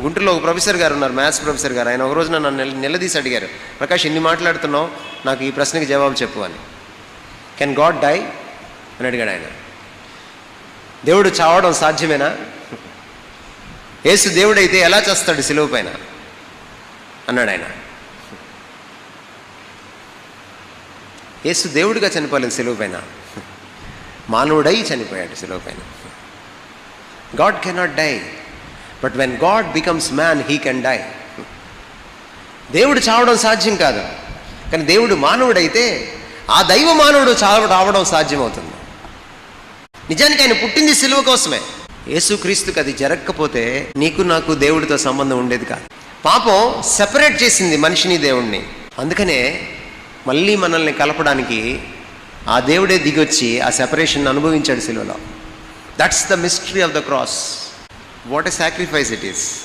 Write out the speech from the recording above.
గుంటూరులో ఒక ప్రొఫెసర్ గారు ఉన్నారు మ్యాథ్స్ ప్రొఫెసర్ గారు. ఆయన ఒక రోజు నన్ను నిలదీసి అడిగారు ప్రకాష్ ఎన్ని మాట్లాడుతున్నావు నాకు ఈ ప్రశ్నకి జవాబు చెప్పు అని. కెన్ గాడ్ డై అని అడిగాడు ఆయన. దేవుడు చావడం సాధ్యమేనా? యేసు దేవుడైతే ఎలా చేస్తాడు సిలువ పైన? అన్నాడు ఆయన. యేసు దేవుడిగా చనిపోలేదు సెలవు పైన. మానవుడై చనిపోయాడు సెలవు పైన. God cannot die but when God becomes man he can die దేవుడు చావడం సాధ్యం కాదు. కానీ దేవుడు మానవుడైతే ఆ దైవ మానవుడు చావడం రావడం సాధ్యమవుతుంది. నిజానికి ఆయన పుట్టింది సిలువ కోసమే. యేసుక్రీస్తుకి అది జరగకపోతే నీకు నాకు దేవుడితో సంబంధం ఉండేది కాదు. పాపం సెపరేట్ చేసింది మనిషిని దేవుణ్ణి. అందుకనే మళ్ళీ మనల్ని కలపడానికి ఆ దేవుడే దిగొచ్చి ఆ సెపరేషన్ అనుభవించాడు సిలువలో. That's the mystery of the cross what a sacrifice it is.